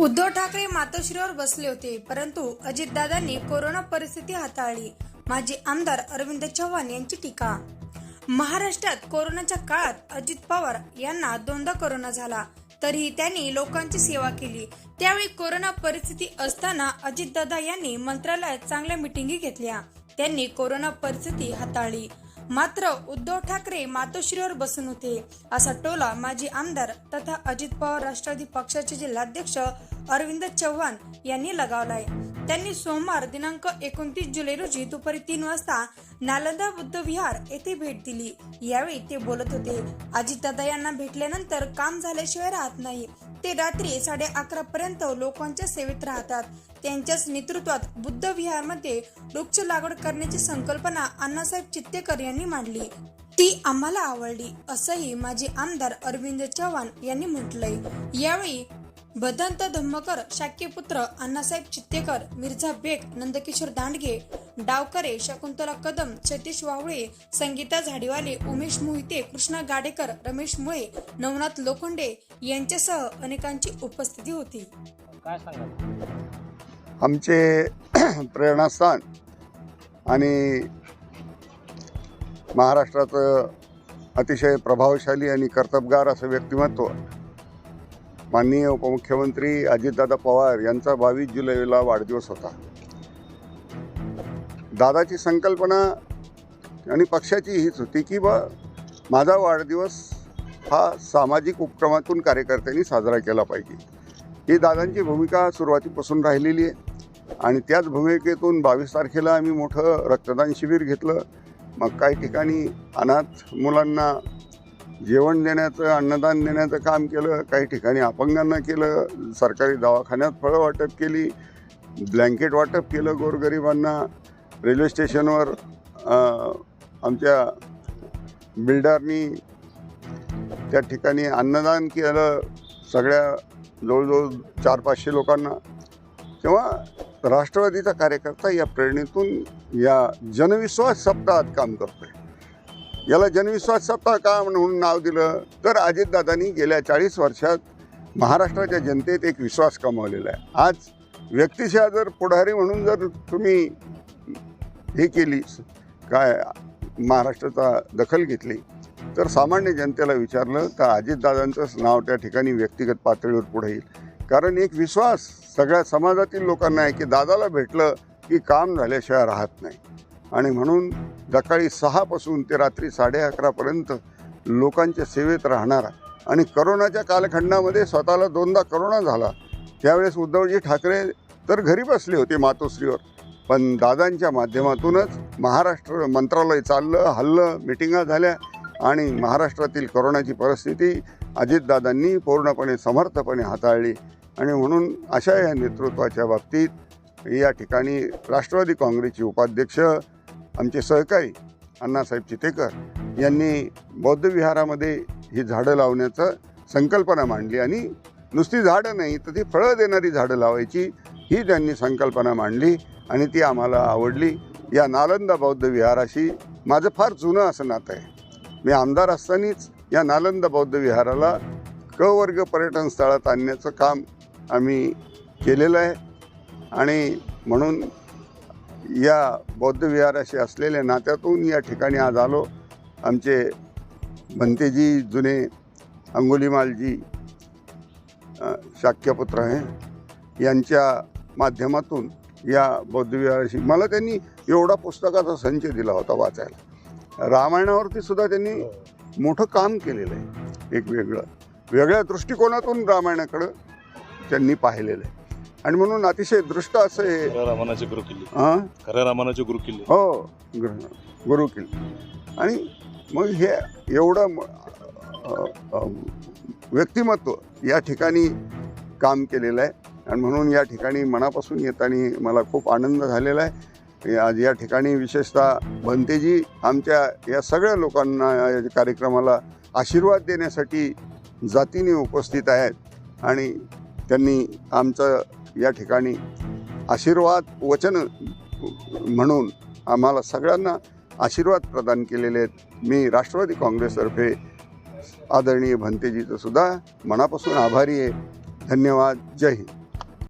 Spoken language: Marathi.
उद्धव ठाकरे मातोश्रीवर बसले होते परंतु अजितदादांनी कोरोना परिस्थिती हाताळली. माजी आमदार अरविंद चव्हाण यांची टीका. महाराष्ट्रात कोरोनाच्या काळात अजित पवार यांना दोनदा कोरोना झाला. तरीही त्यांनी लोकांची सेवा केली. त्यावेळी कोरोना परिस्थिती असताना अजितदादा यांनी मंत्रालयात चांगल्या मिटिंगी घेतल्या. त्यांनी कोरोना परिस्थिती हाताळली. मात्र उद्धव ठाकरे मातोश्रीवर बसून होते. असा टोला माजी आमदार तथा अजित पवार राष्ट्रवादी पक्षाचे जिल्हाध्यक्ष अरविंद चव्हाण यांनी लगावलाय. त्यांनी सोमवार दिनांक एकोणतीस जुलै रोजी दुपारी तीन वाजता नालंदा बुद्ध विहार येथे भेट दिली. यावेळी ते बोलत होते. अजितदादा यांना भेटल्यानंतर काम झाल्याशिवाय राहत नाही. ते रात्री साडे अकरा पर्यंत लोकांच्या सेवेत राहतात. त्यांच्याच नेतृत्वात बुद्ध विहारमध्ये वृक्ष लागवड करण्याची संकल्पना अण्णासाहेब चित्तेकर यांनी मांडली. ती आम्हाला आवडली असंही माजी आमदार अरविंद चव्हाण यांनी म्हटलंय. यावेळी भदंत धम्मकर शाक्यपुत्र अण्णासाहेब चित्तेकर मिर्झा बेग नंदकिशोर दांडगे डावकरे शकुंतला कदम सतीश वावळे संगीता झाडीवाले उमेश मोहिते कृष्णा गाडेकर रमेश मुळे नवनाथ लोखंडे यांच्यासह अनेकांची उपस्थिती होती. काय सांगाल? आमचे प्रेरणास्थान आणि महाराष्ट्राचं अतिशय प्रभावशाली आणि कर्तबगार असं व्यक्तिमत्व. माननीय उपमुख्यमंत्री अजितदादा पवार यांचा बावीस जुलैला वाढदिवस होता. दादाची संकल्पना आणि पक्षाची हीच होती की बा माझा वाढदिवस हा सामाजिक उपक्रमातून कार्यकर्त्यांनी साजरा केला पाहिजे. ही दादांची भूमिका सुरुवातीपासून राहिलेली आहे. आणि त्याच भूमिकेतून बावीस तारखेला आम्ही मोठं रक्तदान शिबिर घेतलं. मग काही ठिकाणी अनाथ मुलांना जेवण देण्याचं अन्नदान देण्याचं काम केलं काही ठिकाणी अपंगांना केलं सरकारी दवाखान्यात फळं वाटप केली ब्लँकेट वाटप केलं गोरगरिबांना रेल्वे स्टेशनवर आमच्या बिल्डरनी त्या ठिकाणी अन्नदान केलं सगळ्या जवळजवळ चार पाचशे लोकांना. तेव्हा राष्ट्रवादीचा कार्यकर्ता या प्रेरणेतून या जनविश्वास सप्ताहात काम करतो आहे याला जनविश्वास सप्ताह का म्हणून नाव दिलं? तर अजितदादांनी गेल्या चाळीस वर्षात महाराष्ट्राच्या जनतेत एक विश्वास कमावलेला आहे. आज व्यक्तिशः जर पुढारी म्हणून जर तुम्ही हे केली काय महाराष्ट्राचा दखल घेतली तर सामान्य जनतेला विचारलं तर अजितदादांचंच नाव त्या ठिकाणी व्यक्तिगत पातळीवर पुढे येईल. कारण एक विश्वास सगळ्या समाजातील लोकांना आहे की दादाला भेटलं की काम झाल्याशिवाय राहत नाही. आणि म्हणून सकाळी सहापासून ते रात्री साडे अकरापर्यंत लोकांच्या सेवेत राहणारा आणि करोनाच्या कालखंडामध्ये स्वतःला दोनदा करोना झाला. त्यावेळेस उद्धवजी ठाकरे तर घरी बसले होते मातोश्रीवर. पण दादांच्या माध्यमातूनच महाराष्ट्र मंत्रालय चाललं हल्लं मिटिंगा झाल्या आणि महाराष्ट्रातील करोनाची परिस्थिती अजितदादांनी पूर्णपणे समर्थपणे हाताळली. आणि म्हणून अशा या नेतृत्वाच्या बाबतीत या ठिकाणी राष्ट्रवादी काँग्रेसचे उपाध्यक्ष आमचे सहकारी अण्णासाहेब चितेकर यांनी बौद्ध विहारामध्ये ही झाडं लावण्याचं संकल्पना मांडली. आणि नुसती झाडं नाही तर ती फळं देणारी झाडं लावायची ही त्यांनी संकल्पना मांडली आणि ती आम्हाला आवडली. या नालंदा बौद्ध विहाराशी माझं फार जुनं असं नातं आहे. मी आमदार असतानाच या नालंदा बौद्ध विहाराला क वर्ग पर्यटन स्थळात आणण्याचं काम आम्ही केलेलं आहे. आणि म्हणून या बौद्ध विहाराशी असलेल्या नात्यातून या ठिकाणी आज आलो. आमचे भंतेजी जुने अंगुलीमालजी शाक्यपुत्र आहे यांच्या माध्यमातून या बौद्ध विहाराशी मला त्यांनी एवढा पुस्तकाचा संच दिला होता वाचायला. रामायणावरती सुद्धा त्यांनी मोठं काम केलेलं आहे. एक वेगळं वेगळ्या दृष्टिकोनातून रामायणाकडं त्यांनी पाहिलेलं आहे. आणि म्हणून अतिशय दृष्ट असं हे रामानाचे गुरु किल्ले. हां? खऱ्या रामानाचे गुरु किल्ले. हो गुरु गुरुकिल आणि मग हे एवढं म- अ- अ- व्यक्तिमत्व या ठिकाणी काम केलेलं आहे. आणि म्हणून या ठिकाणी मनापासून येताना मला खूप आनंद झालेला आहे. आज या ठिकाणी विशेषतः भंतेजी आमच्या या सगळ्या लोकांना या कार्यक्रमाला आशीर्वाद देण्यासाठी जातीने उपस्थित आहेत. आणि त्यांनी आमचं या ठिकाणी आशीर्वाद वचन म्हणून आम्हाला सगळ्यांना आशीर्वाद प्रदान केलेले आहेत. मी राष्ट्रवादी काँग्रेसतर्फे आदरणीय भंतेजीचं सुद्धा मनापासून आभारी आहे. धन्यवाद. जय हिंद.